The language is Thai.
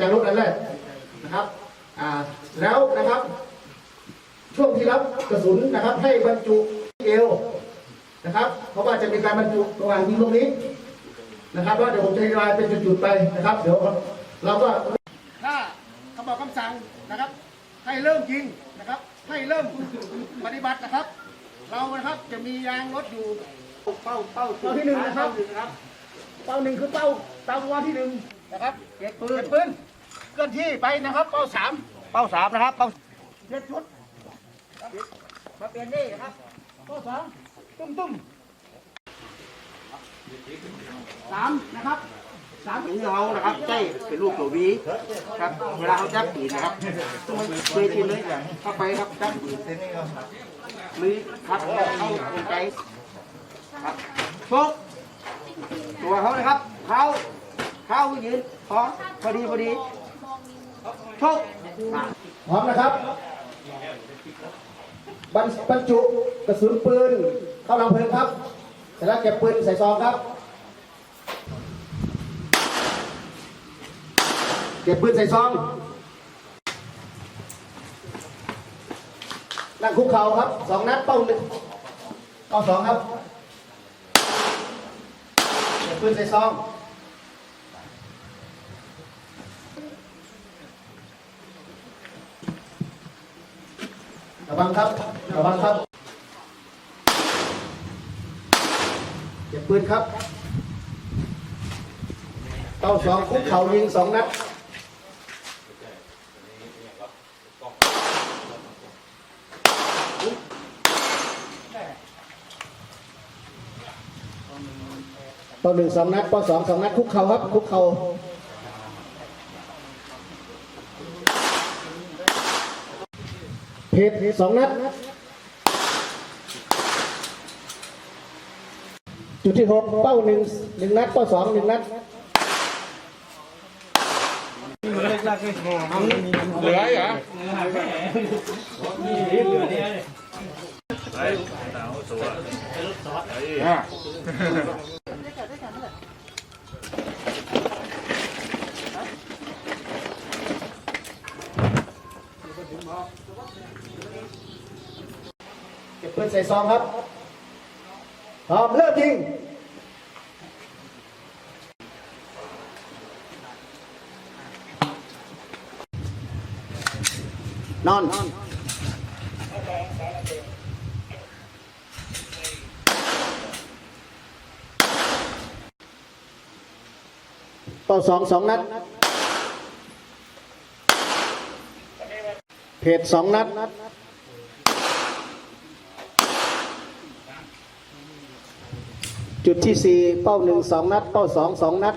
จากรถอันแรกนะครับอ่าแล้วนะครับ ช่วงที่รับกระสุนนะครับ ให้บรรจุที่เอวนะครับ เพราะว่าจะมีการบรรจุระหว่างยิงตรงนี้นะครับว่าเดี๋ยวผมจะทยอยเป็นจุดๆไปนะครับ เดี๋ยวเราก็ถ้าคำบอกคำสั่งนะครับ ให้เริ่มยิงนะครับ ให้เริ่มปฏิบัตินะครับ เรานะครับจะมียางรถอยู่เป้าเป้าเป้าที่หนึ่งนะครับ เป้าหนึ่งคือเป้าเป้าวัวที่หนึ่งนะครับเก็บปืนปืน เคลื่อนที่ไปนะครับ เป้าสามเป้าสามนะครับ เป้าเจ็ดชุดมาเปลี่ยนนี่นะครับ เป้าสองตุ้มตุ้มสามนะครับสามถึงเรานะครับใช่เป็นลูกตัววีครับ เวลาเขาจับปืนนะครับเคยชินเลยเข้าไปครับจับปืนมือครับเข้าลงใจครับโชกตัวเขานะครับเขาเขายืนพอพอดีพอดีโชกพร้อมนะครับ บรรจุกระสุนปืนเข้าลำเพลิงครับ เสร็จแล้วเก็บปืนใส่ซองครับ เก็บปืนใส่ซอง นั่งคุกเข่าครับสองนัดเป้าหนึ่งเป้าสองครับ เก็บปืนใส่ซอง ระวังครับ ระวังครับเก็บปืนครับเป้าสองคุกเข่ายิงสองนัดเป้าหนึ่งสองนัดเป้าสองสองนัดคุกเข่าครับคุกเข่า เพจสองนัด จุดที่หกเป้าหนึ่งหนึ่งนัดเป้าสองหนึ่งนัดเหลือเหรอเก็บปืนใส่ซองครับพร้อมเริ่มยิงนอนเป้าสองสองนัด เพจสองนัด จุดที่สี่เป้าหนึ่งสองนัด เป้าสองสองนัด